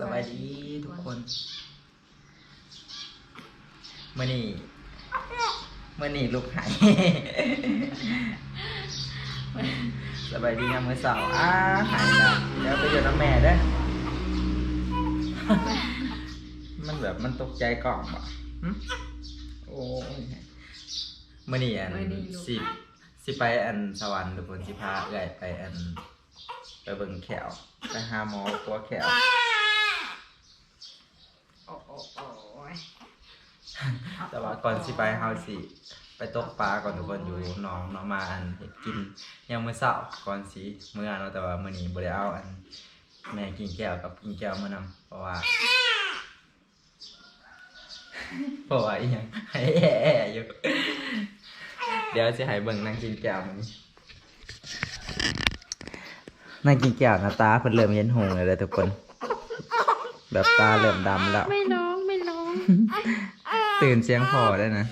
สบายดีทุกคนเมื่อนี้เมื่อนี้ลูกหายสบายดีนะเมื่อเสาร์อ้าหายแล้วเดี๋ยวไปอยู่น้ำแม่เด้อมันแบบมันตกใจกล่องบ่หึโอ้ยเมื่อนี้อันมื้อนี้ลูกสิสิไปอันสวรรค์ทุกคนสิพาเอื้อยไปอันไปเบิ่งแขวไปหาหมอปัวแขว โอ้โอ้โอ้ย แต่ว่าก่อนสิไปเฮาสิ ไปตกปลาก่อนทุกคนอยู่หน้องเนาะมาอันเฮ็ดกินยังมื้อเช้าก่อนสิมื้อเนาะแต่ว่ามื้อนี้บ่ได้เอาอัน แม่กินแก้วกับกินแก้วมานำเพราะว่าเพราะว่าอีหยังให้แอ่ๆอยู่เดี๋ยวสิให้เบิ่งนั่งกินแก้วมื้อนี้นั่งกินแก้วหน้าตาเพิ่นเริ่มเห็นหงเลยเด้อทุกคน แบบตาเริ่มดำแล้ว ไม่ร้อง ไม่ร้อง ตื่นเสียงพอได้นะ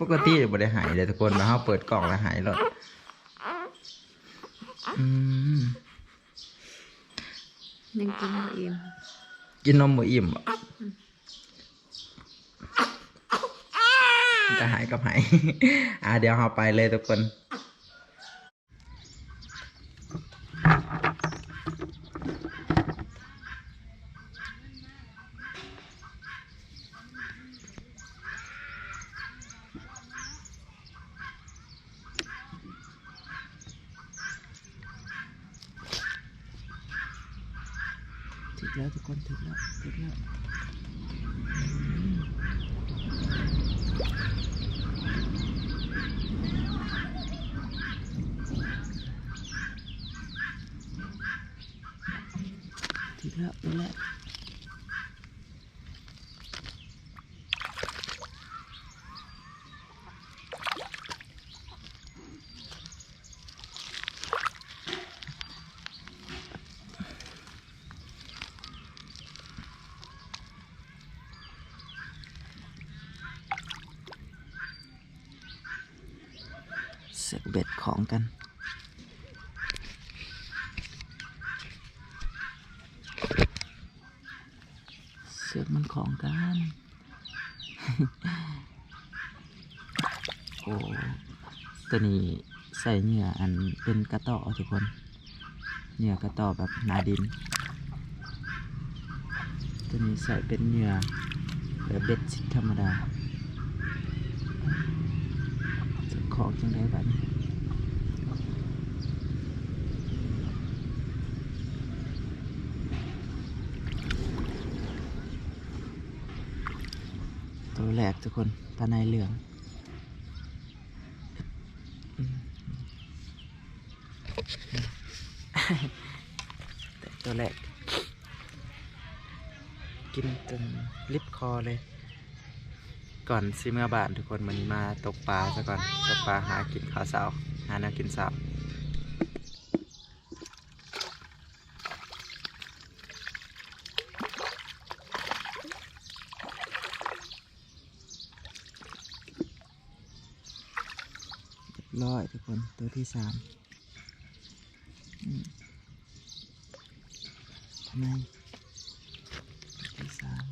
ปกติบ่ได้หายเลยทุกคนมาเฮาเปิดกล่องแล้วหายหลดอืมยังกินบ่อิ่มกินนมบ่อิ่มบ่จะหายกับหาย อะเดี๋ยวเฮาไปเลยทุกคน ถึงแล้วทุกคนถึงแล้วถึงแล้วถึงแล้วถึงแล้วเสกเบ็ด ของกัน เสือกมันของกัน โอ้ตัวนี้ใส่เหงื่ออันเป็นกระต่อทุกคน เหงื่อกระต่อแบบหนาดิน ตัวนี้ใส่เป็นเหงื่อแบบเบ็ดชิดธรรมดาจะของจังได้แบบนี้ตัวแร กทุกคนปลาในเหลืองแต่ตัวแรก กินจนลิบคอเลย ก่อนสิเมื่อบานทุกคนวันนี้มาตกปลาซะก่อน ตกปลาหากินข้าวเช้าหาแนวกินเช้า ร้อยทุกคนตัวที่สามทำไมตัวที่สาม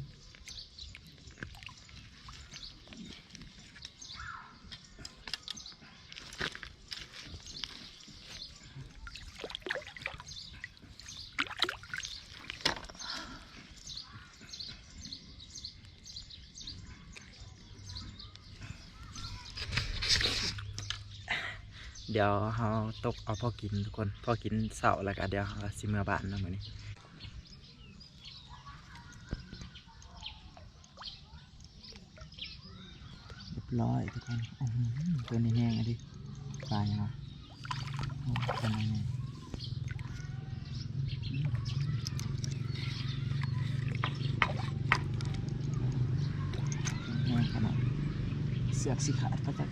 เดี๋ยวเราตกเอาพอกินทุกคนพอกินเสาแล้วก็เดี๋ยวเราสิเมื่อบ้านแล้วมื้อนี้เรียบร้อยทุกคนอื้อหือตัวนี้แห้งอะดิปลายังไงโอ้ตัวนี้แห้งแห้งขนาดเสือกสิขาดก็จะ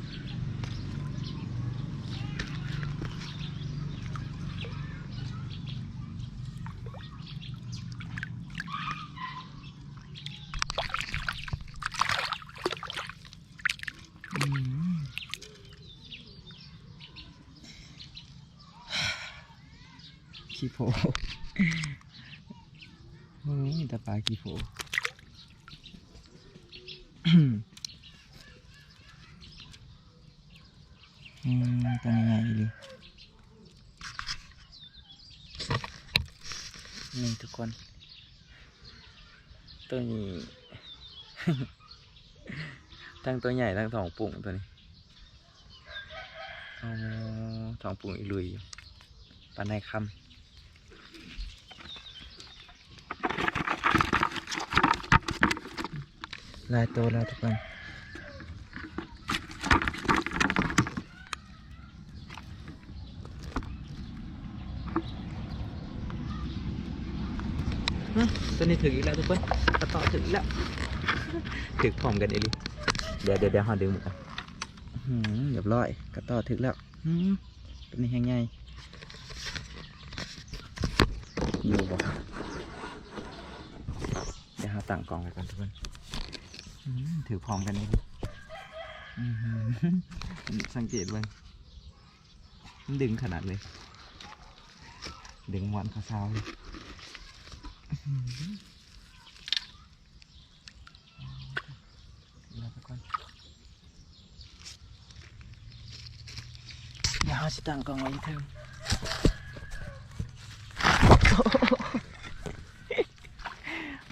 อืมขี้ โพโอ้ยแต่ปลากี่โผอืมตัวนี้ใหญ่ดีนี่ทุกคน ตัวนี้ ทั้งตัวใหญ่ทั้งท้องปุ่งตัวนี้อ๋อท้องปุ่งอีลุยอยู่ปลาในคำ ลายตัวแล้วทุกคนตัวนี้ถึงอีกแล้วทุกคนกระต่อถึงอีกแล้วถึงพร้อมกันเอลิเดี๋ยวเดี๋ยวเดี๋ยวหาดึงหมดกันอื้อหือเรียบร้อยกระต่อถึงแล้วอื้อหือตัวนี้แห้งใหญ่อยู่บ่เดี๋ยวหาตั้งกล่องไว้ก่อนทุกคนอื้อหือ ถือพร้อมกันเอลิอื้อหือสังเกตเบิ่งมันดึงขนาดเลย ดึงมวนเขาวเศร้าเลยแล้วก่อนเดี๋ยวเราจะตั้งกองไว้เทิง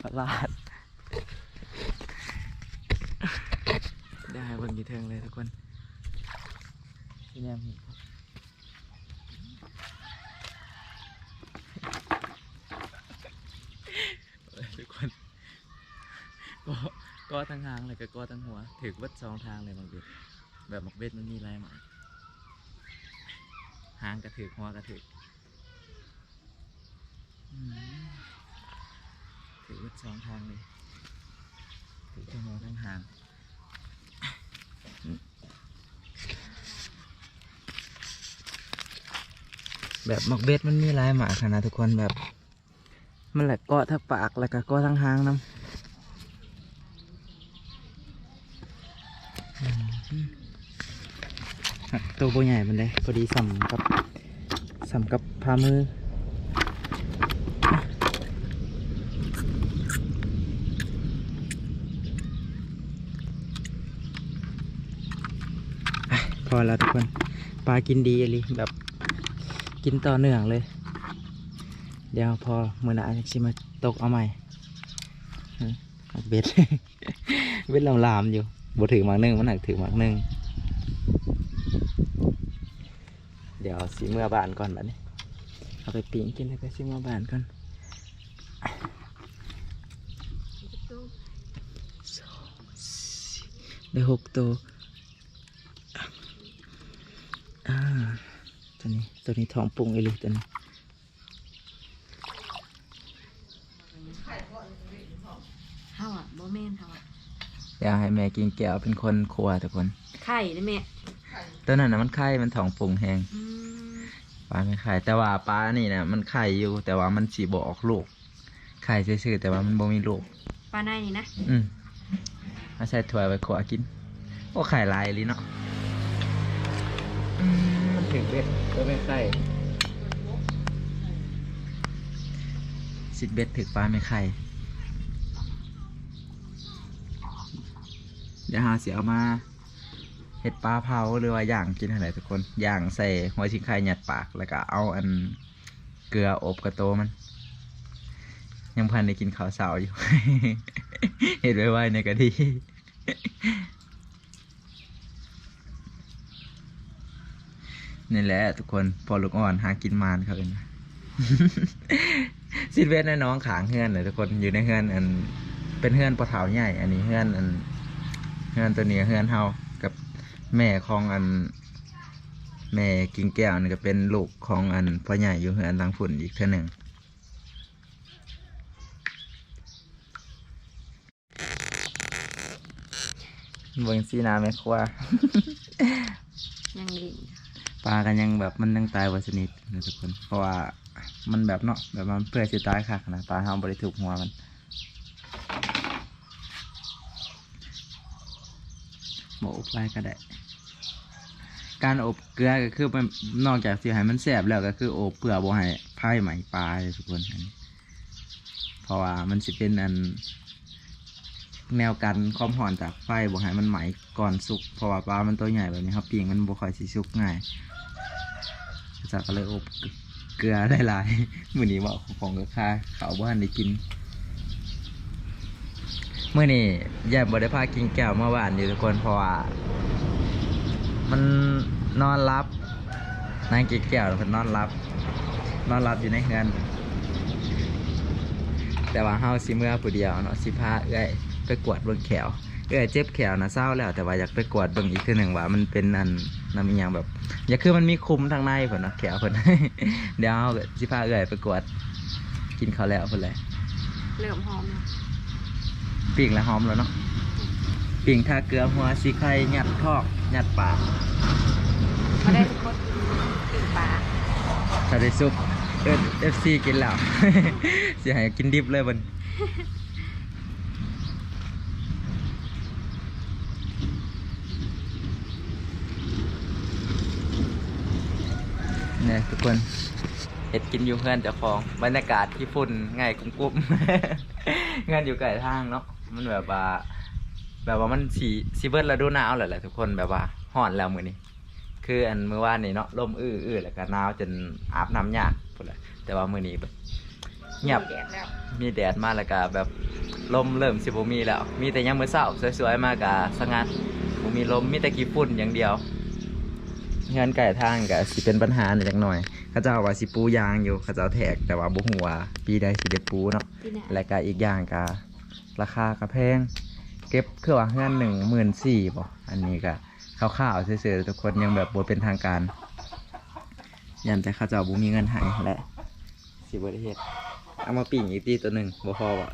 ประหลาดได้บนกี่เทิงเลยทุกคนยังมีเอ้ยทุกคนก็ก็ทั้งหางเลยก็ก็ทั้งหัวถือวัดสองทางเลยมักเบ็ดแบบมักเบ็ดมันมีลายหมายหางกระถือหัวกระถืออืมถือวัดสองทางเลยถือทั้งหัวทั้งหาง แบบมักเบ็ดมันมีลายหมาขนาดทุกคนแบบ มันแหละเกาะทั้งปากแล้วก็เกาะทั้งหางน้ำตัวโบใหญ่มันเลยพอดีสัมกับสัมกับพามืออพอแล้วทุกคนปลากินดีอะไรแบบ กินต่อเนื่องเลย เดี๋ยวพอมือหนาชิมาตกเอาใหม่เอาเบ็ดเบ็ดลามอยู่บ่ถือหมากหนึ่งมันหนักถือหมากหนึ่งเดี๋ยวสีเมื่อบานก่อนแบบนี้เอาไปปิ้งกินแล้วก็สีเมื่อบานก่อนได้หกตัวอ่า ตัวนี้ตัวนี้ทองปรุงอีหลีตัวนี้เฮาอะบ่แม่นเฮาอะอยากให้แม่กินแก้วเป็นคนครัวทุกคน ไข่นะแม่ตัวนั้นนะมันไข่มันทองปรุงแหงอืมปลาไม่ไข่แต่ว่าปลานี่นะมันไข่อยู่ แต่ว่ามันสีบออกลูกไข่ซื่อๆแต่ว่ามันบ่มีลูกปลาในนี่นะอืมเอาใส่ถ้วยไปขวกิน โอ้ไข่ลายเลยเนาะอืม มันถึงเบ็ดก็ไม่ไข่สิบเบ็ดถึกปลาไม่ไข่เดี๋ยวหาเสียเอามาเห็ดปลาเผาหรือว่าย่างกินอะไรทุกคนย่างใส่หัวชิงไข่หยัดปากแล้วก็เอาอันเกลืออบกระโตมัน ยังพันได้กินข้าวเสาอยู่ เห็ดไว้ๆในกะทิ นี่แหละทุกคนพอลูกอ่อนหากินมานเขาเองนะสิเวทในน้องขางเฮือนเลยทุกคนอยู่ในเฮือนอันเป็นเฮือนปะเถาใหญ่ อันนี้เฮือนอันเฮือนตัวนี้เฮือนเฮากับแม่ของอัน แม่กิ่งแก้วนี่ก็เป็นลูกของอันพ่อใหญ่อยู่เฮือนหลังฝุ่นอีกเท่าหนึ่งเบิ่งสีนาแม่ครัวยังดี ปลากันยังแบบมันยังตายวัสนิทนะทุกคน เพราะว่ามันแบบเนาะแบบมันเพื่อสิตายค่ะนะปลาเฮาบริถูกหัวมันบอบไปก็ได้ การอบเกลือก็คือมันนอกจากสิให้มันแสบแล้วก็คืออบเปลือกบ่ให้ไผ่ไหมปลาทุกคนนนเพราะว่ามันสิเป็นอันแนวกันความห่อนจากไฟบ่ให้มันไหมก่อนสุกเพราะว่าปลามันตัวใหญ่แบบนี้ครับปิ้งมันบ่ค่อยสิสุกง่าย จากก็เลยอบเกลือได้หลายๆมื้อนี้ว่าของก็ค่าเขาวบ่ทันได้กินเมื้อนี้แย่บ่ได้พากินแก้วเมื่อวานอยู่ทุกคนเพราะว่ามันนอนรับนางกินแก้วแล้วเพิ่นนอนรับ นอนรับอยู่ในเฮือนแต่ว่าเฮาสิเมื่อผู้เดียวเนาะสิพาเอ้ยไปกวดเบิ่งแขว เอ้อยเจ็บแขวนะเศร้าแล้วแต่ว่าอยากไปกวดเบิ่งอีกทีหนึ่งว่ามันเป็นอันนำอีหยังแบบ อย่าคือมันมีคุมทางในเพิ่นเนาะแขวเพิ่น เดี๋ยวเฮาก็สิพาเอ้อยไปกวด กินข้าวแล้วเพิ่นแหละเริ่มหอมแล้วปิ้งแล้วหอมแล้วเนาะปิ้งทาเกลือหัวสีไข่ยัดทอกยัดปากมาได้ทุกคนปิ่งปลาถ้าได้ซุปเอิ้น FC กินแล้วสิให้กินดิบเลยบัด เนี่ยทุกคนเห็ดกินอยู่เพื่อนเจ้าของบรรยากาศที่ฝุ่นง่ายกุ้มๆงานอยู่ไกลทางเนาะมันแบบว่า แบบว่ามันสีสีเบิร์ดฤดูหนาวแหละแหละทุกคนแบบว่าห่อนแล้วมือนี้คืออันเมื่อวานนี้เนาะลมอื้ออื้อแล้วก็หนาวจนอาบน้ำยากพุ่นแหละแต่ว่ามือนี้แบบเงียบมีแดดมีแดดมาแล้วก็แบบลมเริ่มสิบมีแล้ว มีแต่ยังมือเศร้าสวยๆมากกะสงัดมีลมมีแต่กี่ฝุ่นอย่างเดียว งานไก่ทางก็สิเป็นปัญหาหน่อยจักหน่อยเขาเจ้าว่าสิปูยางอยู่เขาเจ้าแทกแต่ว่าบ่ฮู้ว่าปีใดสิได้ปูเนาะที่ไหนและก็อีกอย่างก็ราคาก็แพง เก็บคือว่าเงินหนึ่งหมื่นสี่บ่อันนี้ก็คร่าวๆซื่อๆทุกคนยังแบบบ่เป็นทางการยันแต่เขาเจ้าบ่มีเงินให้และสิบ่ได้เฮ็ดเอามาปิ่งอีกทีตัวหนึ่งบ่พอวะ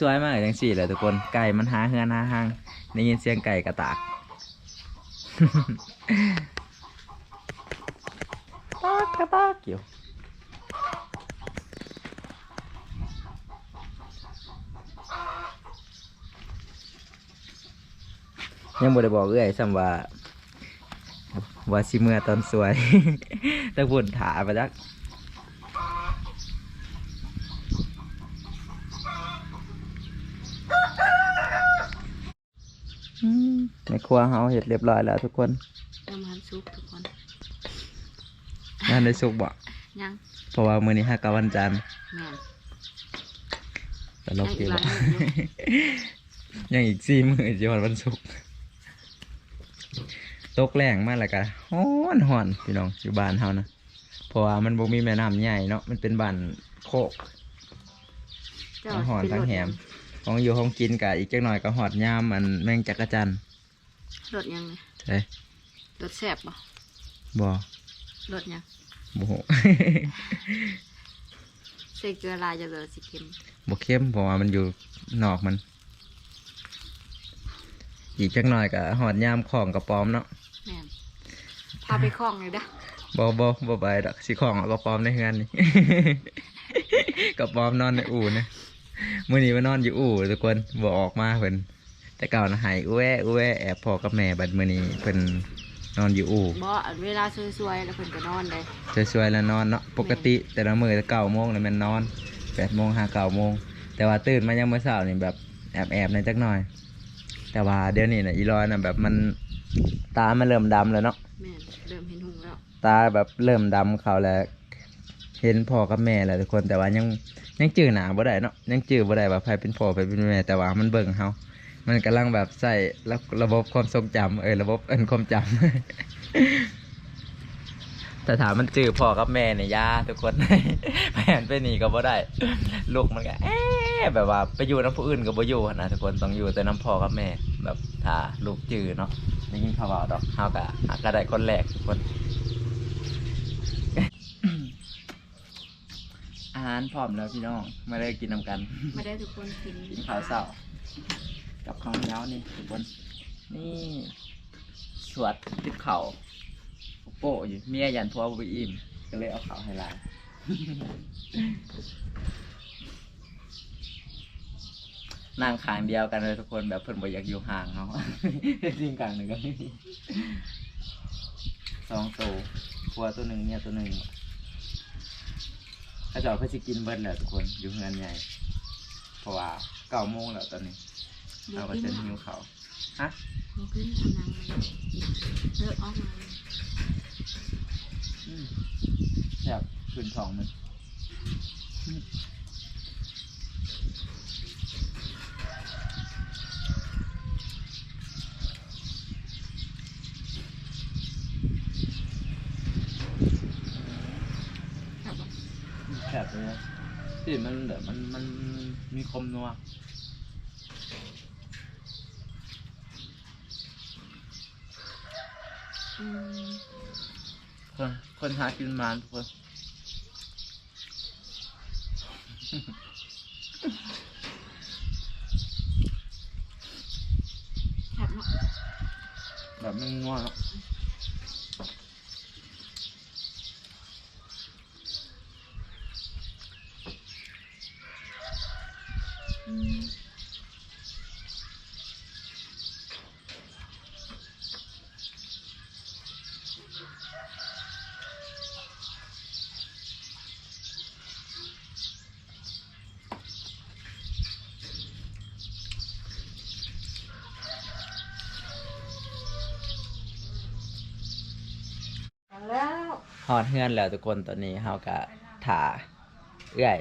สวยๆมากเลยจังสี่เลยทุกคนไก่มันหาเฮือนหาหางได้ยินเสียงไก่กระตาก ตากกระตากอยู่ยังบ่ได้บอกเอ้อยซ้ำว่า ว่าสิเมื่อตอนสวย แต่บุญถาไปจัก อืมในครั วเฮาเห็ดเรียบร้อยแล้วทุกคนน้ำมันซุปทุกคนงานได้สุกบ่ยังเพราะว่ามื้อนี้ฮักกะวันจันทร์แม่นตลกดียังอีกหบ่ลายมื้ออยู่ยังอีกสี่มื้อจะวันวันศุกร์ตกแรงมากแล้วก็ฮ้อนฮ้อนพี่น้องอยู่บ้านเฮานะเพราะว่ามันบ่มีแม่น้ำใหญ่เนาะมันเป็นบ้านโคกเจ้าทั้งหอนเป็นทั้งรถแหมของอยู่ของกินกะอีกจักหน่อยก็หอดยามอันแมงจักรจันทร์ รถยังไงใช่รถแซ่บบ่บ่รถยังบ่โหใส่เกลือลายจะเหลือสิเค็มบ่เข้มเพราะว่ามันอยู่นอกมัน อีกจักหน่อยก็หอดยามของกระป๋อมเนาะแม่นพาไปคล้องเลยเด้อบ่บ่บ่ไปดอกสิของเอากระป๋อมในเฮือนนี่ กระป๋อมนอนในอู่นะมื้อนี้มานอนอยู่อู่ทุกคนบ่ออกมาเพิ่น แต่เก่านะหายอู้แวอู้แวแอบพ่อกับแม่บัดมื้อนี้เพิ่นนอนอยู่อู่บ่อันเวลาสวยๆแล้วเพิ่นก็นอนเลยสวยๆแล้วนอนเนาะปกติแต่ละมื้อเก้าโมงแล้วแมันนอนแปดโมงห้าเก้าโมงแต่ว่าตื่นมายังมื้อเช้านี่แบบแอบแอบๆในอยจักหน่อย แต่ว่าเดี๋ยวนี้น่ะอีร้อยน่ะแบบมันตามันเริ่มดำแล้วเนาะแม่นเริ่มเห็นหุงแล้วตาแบบเริ่มดำเขาแล้วเห็นพ่อกับแม่แล้วทุกคนแต่ว่ายังยังจื้อหนาบ่ได้เนาะยังจื้อบ่ได้ว่าใครเป็นพ่อใครเป็นแม่แต่ว่ามันเบิ่งเฮา มันกำลังแบบใส่ระระบบความทรงจำเออระบบเอินความจำแต่ถามมันจื้อพ่อกับแม่เนี่ยยาทุกคน แม่นไปหนีก็บ่ได้ ลูกมันก็เอ๊ะแบบว่าไปอยู่น้ำผู้อื่นก็บ่อยู่หั้นนะทุกคนต้องอยู่แต่น้ำพ่อกับแม่ แบบถ้าลูกจื้อเนาะได้ยินเขาเว้าดอกเฮาก็หาก็ได้คนแรกทุกคน อาหารพร้อมแล้วพี่น้องมาเลยกินนำกัน ไม่ได้ทุกคนกินกินข้าวเช้า กับข้าวเหนียวนี่ทุกคนนี่สวดติดเข่าโป้อยู่เมียยันพัวบุอิ่มก็เลยเอาเข้าให้หลานนั่งขางเดียวกันเลยทุกคนแบบเพิ่นบ่อยากอยู่ห่างเนาะจริงกลางหนึ่งก็ไม่มีสองตัวพัวตัวหนึ่งเมียตัวหนึ่งเขาเจะเขาจะกินเบิร์ดแหล้วทุกคนอยู่เงินใหญ่เพราะว่าเก้าโมงแล้วตอนนี้ เราก็จะหิวเขาวฮะมันขึ้นทำนังมันเลิกออกมาอืมแบบคืนทองมันอืมแซ่บเลยนะที่มันแบบมันมันมีคมนัว อืม คนคน หากินมาทุกคนแซ่บเนาะแบบมันนัวเอดเฮือนแล้วทุกคนตอนนี้เฮากะถ่าเอื้อย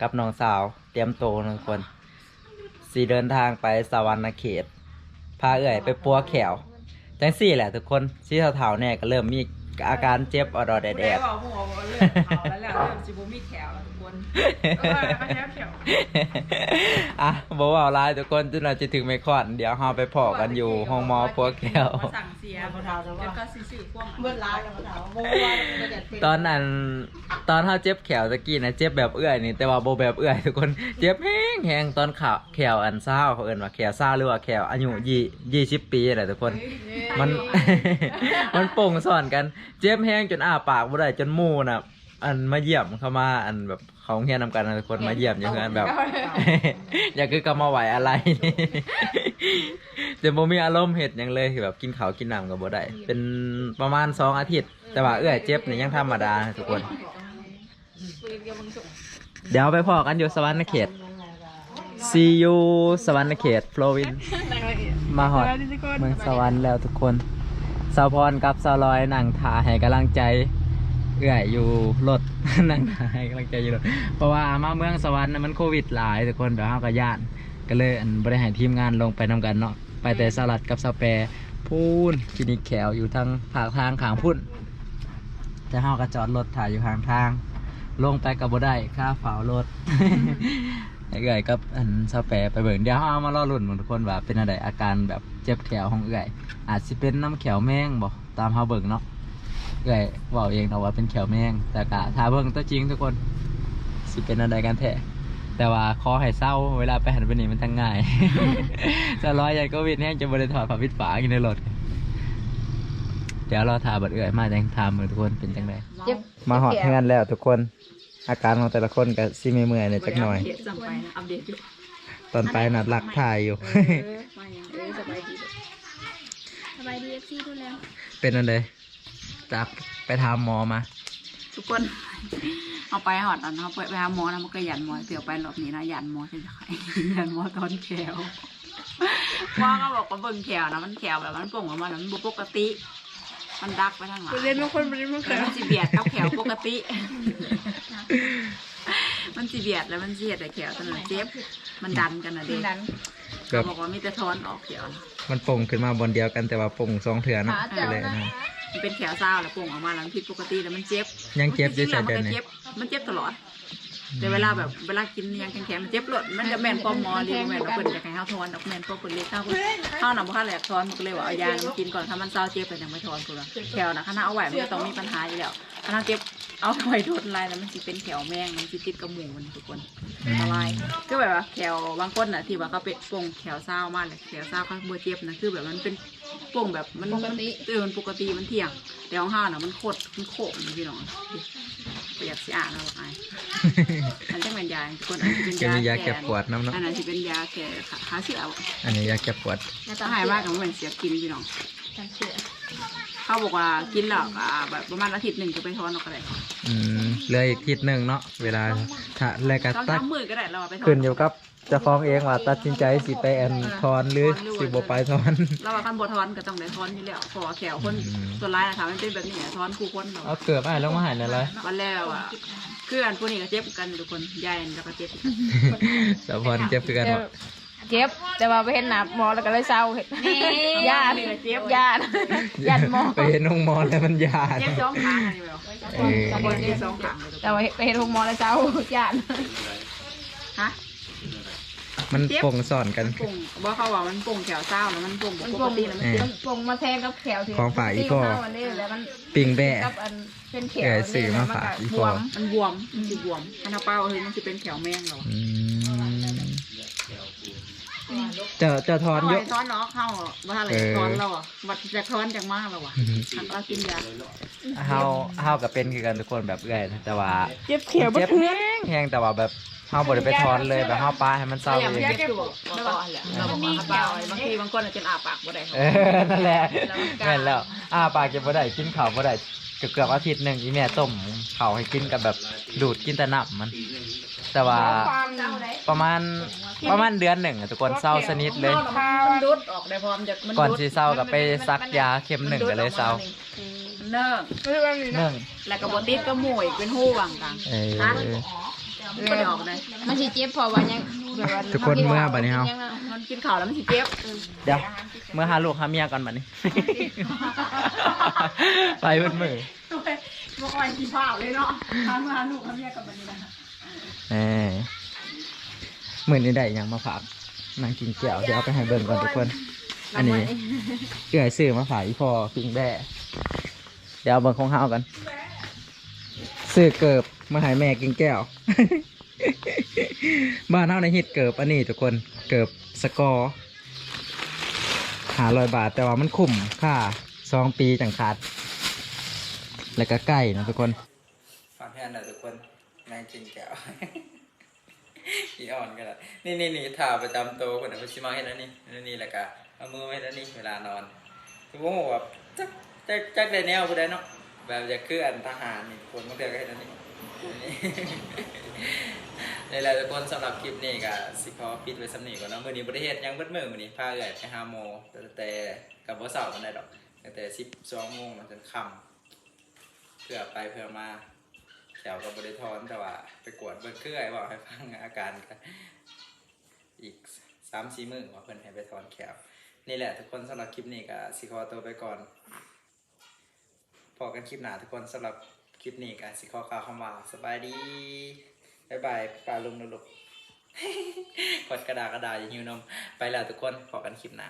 กับน้องสาวเตรียมโตทุกคนสีเดินทางไปสวรรณเขตพาเอื้อยไปปัวแขวจังสี่แหละทุกคนสี่เท่าๆเนี่ยก็เริ่มมีอาการเจ็บอดอดแดดผู้ใดบอกหัวว่าเรื่องเขาแล้วแหละเรื่องจิบุมีแขวแล้ว นเออแล้วก็แถวแถวอะบอกว่าลายทุกคนจนเราจะถึงไม่คอน เดี๋ยวเราไปพอกันอยู่ห้องหมอปัวแขวมาสั่งเสียมาถามแล้วก็ซื้อซื้อพวกเบิดร้ายแล้วมาถามว่าโมว่าจะเด็ดเป็นตอนนั้นตอนเขาเจ็บแขวตะกี้นะเจ็บแบบเอื้อยนี่แต่ว่าโบแบบเอื้อยทุกคนเจ็บแห้งแห้งตอนขาแขวอันเศร้าเขาเอิ้นว่าแขวเศร้าหรือว่าแขวอายุยี่ยี่สิบปีแหละทุกคน มัน มันโป่งสอนกัน เจ็บแห้งจนอ้าปากบ่ได้จนหมู่น่ะ อันมาเยี่ยมเข้ามาอันแบบ เขาเฮียนนำกันนะทุกคนมาเยี่ยมอย่างเงี้ยแบบ อย่าคือกำมาไหวอะไรจะบ่มีอารมณ์เห็ดหยังเลยคือแบบกินข้าวกินน้ำกับบ่ได้เป็นประมาณสองอาทิตย์ แต่ว่าเอื้อยเจ็บนี่ยังธรรมดาทุกคน เดี๋ยวไปพอกันอยู่สวรรค์เขต See you สวรรค์เขตโฟลวิน มาหอดเมืองสวรรค์แล้วทุกคนสาวพรกับสาวลอยนั่งถ่าให้กำลังใจ เอื้อยอยู่รถ นั่งถ่าให้กำลังใจอยู่รถเพราะว่ามาเมืองสวรรค์น่ะมันโควิดหลายทุกคนแบบเฮาก็ย่านก็เลยอันบริหารทีมงานลงไปนำกันเนาะไปแต่สลัดกับสาวแปรพูนคลินิกแขวอยู่ทางผากทางขางพุ่นแต่เฮาก็จอดรถถ่ายอยู่ข้างทาง ลงไปกับบได้ค่าฝาวรถไอ้เอื่อยกับอันสแปรไปเบิ่งเดี๋ยวเฮาเอามารอรุ่นหมดทุกคนว่าเป็นอะไรอาการแบบเจ็บแขวของเอื่อย อาจสิเป็นน้ำแขวแมงบ่ตามเฮาเบิ่งเนาะ เอื่อยบอกเองเนาะว่าเป็นแขวแมงแต่กะถ้าเบิ่งตัวจริงทุกคนสิเป็นอะไรกันแท้แต่ว่าขอให้เศร้าเวลาไปหันไปนี่มันทั้งง่าย จะร้อยยันก็วิดแห้งจะบริถอดผ้าปิดฝาอยู่ในรถเดี๋ยวเราถ่าบัดเอื่อยมาจังทามมือทุกคนเป็นจังไดเจ็บมาหอดเงินแล้วทุกคน อาการของแต่ละคนก็ซิมีเมื่อยเนี่ยจักหน่อยเดี๋ยวจำไปนะอัปเดตอยู่ตอนไปนัดหลักถ่ายอยู่เออมาอย่างเออสบายดีสบายดีเอฟซีดูแล้วเป็นอะไร จากไปทำหมอมา ทุกคน เอาไปหอดตอนเขาไปไปหาหมอนะมันก็ยันหมอเปลี่ยวไปรอบนี้นะยันหมอจะจะใครยันหมอตอนแขวหมอก็บอกว่าเบิ่งแขวนะมันแขวแบบมันโป่งออกมาแล้วมันบ่ปกติ มันดักไปทางหลังเรียนบางคนเรียนบางคแล้นวมันสิเบียดกับแขวปกติ มันสิเบียดแล้วมันสิเสียดแต่แขวตอนนั้นเจ็บ มันดันกันนะเด็กดันแบเขาบบอกว่ามีแต่ทอนออกแขวนะมันป่งขึ้นมาบนเดียวกันแต่ว่าป่งสองเถื่อเนาะก็เลยอันนั้น มันเป็นแขวเศร้าแล้วโป่งออกมาแล้วมันผิดปกติแล้วมันเจ็บยังเจ็บอยู่จริงๆใส่แล้วมันเดือนก็นี้เจ็บมันเจ็บตลอด แต่เวลาแบบเวลากินยังแข็งๆมันเจ็บหลดมันจะแม่นความหมอเรียกว่าแม่นว่าเพิ่นจะให้เฮาทอนดอกแม่นพวกเพิ่นเรียกเฮาเพิ่นเฮานำบ่ค่าแหลกทอนมันก็เลยว่าเอายามากินก่อนถ้ามันเศร้าเจ็บเพิ่นยังไม่ทอนพุ่นว่าแขวนะคณะเอาไว้มันก็ต้องมีปัญหาอยู่แล้วคณะเก็บ เอาไว้โดนลายแล้วมันสิเป็นแขวแมงมันสิติดกับหมูมันทุกคนอันตรายก็แบบว่าแขวบางคนน่ะที่ว่าเขาเป็นป่งแขวเศร้ามากเลยแขวเศร้าเขาบ่เจ็บนะคือแบบมันเป็นป่งแบบมันมันเออมันปกติมันเที่ยง แต่ของเฮาน่ะมันโคตรมันโคตรพี่น้องประหยัดสิอ่านเอาบอกไอ้อันจะเป็นยาคนอันจะเป็นจะยามียาแก้ปวดน้ำเนาะอันนั้นจะเป็นยาแก้ขาเสืออันนี้ยาแก้ปวดถ้าหายมากก็เหมือนเสียกินพี่น้องกันเชื่อ เขาบอกว่ากินแล้วก็แบบประมาณอาทิตย์หนึ่งจะไปทอนออกอะไรออืมเหลืออีกทิศหนึ่งเนาะเวลาถ้าแล้วก็ต้องตัดทำมือก็ได้เราเอาไปถอนขึ้นอยู่กับเจะฟ้าของเองว่าตัดสินใจสิไปแอนทอนหรือสิบ่ไปทอน เราว่าคันบ่ถอนก็ต้องได้ถอนอยู่แล้วเพอแขวคนอืม ส่วนร้ายนะถามมันเป็นแบบนี้อะถอนคู่คนเราเอาเกือบอ้ายลงมาใหายหน่อยเลยวันแล้วอะคืออันพวกนี้ก็เจ็บกันทุกคนยายแล้วก็เจ็บสะพอนเจ็บคือกันเจ็บ่บ เจ็บแต่ว่าไปเห็นหน้าหมอแล้วก็เลยเศร้าเห็นญาติเจ็บญาติญาติหมอไปเห็นองค์หมอแล้วมันยาดเจ็บสองข้างอันนี้แบบเออตะบนเจ็บสองข้างเลยทุกคนแต่ว่าไปเห็นหมอแล้วเศร้าญาติฮะมันปงสอนกันปุ่งบอกเขาว่ามันปุ่งแขวเศร้าแล้วมันปุ่งมันปปกงติแล้วมันเออมันปงมาแทงกับแขวที่ของฝ่ายอีพ่อที่เข้าอันนี้แล้วมันปิงแบะกับอันเป็นแขวเออสื่อมาฝากอีบพ่อวมมันบวมมันสิบวมคันเอาเป้าเฮ้ยมันจะเป็นแขวแมงเหรออืม เจะจะทอนเอายไว้กถอนเนาะเข้าว่าอะไรเออถอนเราอะวัดจะถอนจังมากเราอะคันเรากินยาเฮาเฮากับเป็นคือกันทุกคนแบบเอื้อยนะแต่ว่าเจ็บแขวเจ็บแห้งแห้งแต่ว่าแบบเฮาบ่ได้ไปทอนเลยแบบเฮาป้าให้มันเศร้าอย่างเองเจ็บตัวเราบอกแหละเราบอกว่าเป้าบางทีบางคนอาจจะอาปากบ่ได้ เออนั่นแหละแม่นแล้วอ้าปากจะบ่ได้กินข้าวบ่ได้เกือบๆอาทิตย์หนึงอีแม่ต้มข้าวให้กินกับแบบดูดกินแต่น้ำมัน แต่ว่าประมาณประมาณเดือนหนึ่งอะทุกคนเศร้าสนิทเลย มันรุดออกได้พร้อมจากมันก่อนสิเศร้าก็ไปซักยาเข็มหนึ่งก็เลยเศร้าเนิ่งหนึ่งแล้วก็บติดก็หมวยเป็นหู้วางกลางเออก็ได้ออกเลยมันสิเจ็บเพอว่ายังแบบว่าทุกคนเมื่อบัดนี้เฮามันกินข้าวแล้วมันสิเจ็บเดี๋ยวเมื่อหาลูกหาเมียก่อนบัดนี้ ไปเบิดมือบ่ค่อยกินข้าวเลยเนาะทานมาลูกทำเมียกับมันนี่นะ เออมื้อนี้ได้หยังมาฝากนางกินแก้วเดี๋ยวเอาไปให้เบิ่งก่อนทุกคน อันนี้เอื้อยซื้อมาฝากอีพ่อปิงแบ่เดี๋ยวเอาเบิ่งของเฮากันซื้อเกิบมาให้แม่กินแก้ว บ้านเฮาในฮิตเกิบอันนี้ทุกคนเกิบสกอร์หาร้อยบาทแต่ว่ามันคุ้มค่าสองปีจังขาด แล้วก็ใกล้นะทุกคนฟังแค่นั้นทุกคน แม่กินแก้วอีอ่อนกันละนี่นี่นี่ถ่าประจำตัวคนน่ะเพิ่นสิมาเฮ็ดอันนี้อันนี้แล้วก็เอามือไว้อันนี้เวลานอนคือบ่ฮู้ว่าจักจักจักได้แนวบ่ได้เนาะแบบจะคืออันทหารนี่คนบางเทื่อก็เฮ็ดอันนี้อันนี้นี่แหละทุกคนสำหรับคลิปนี้ก็สิขอปิดไว้สำนีก่อนเนาะมื้อนี้บ่ได้เฮ็ดหยังเบิดมื้อมื้อนี้พาเอื้อยไปหาหมอแต่แต่กับบ่เช้าปานใดดอกตั้งแต่12โมงจนค่ำเพื่อไปเพื่อมา แถวกับบริทอนแต่ว่า ไปกวดเบิ่งเครื่อยบอกให้ฟังอาการกันอีกสามสี่มื้อว่าเพิ่นให้ไปถอนแขวนี่แหละทุกคนสำหรับคลิปนี้ก็สิขอตัวไปก่อนพอกันคลิปหน้าทุกคนสำหรับคลิปนี้ก็สิขอกล่าวคำว่าสบายดีบายบายปลาลุงนะลูกกดกระดากระดาษอย่าหิวนมไปแล้วทุกคนพอกันคลิปหน้า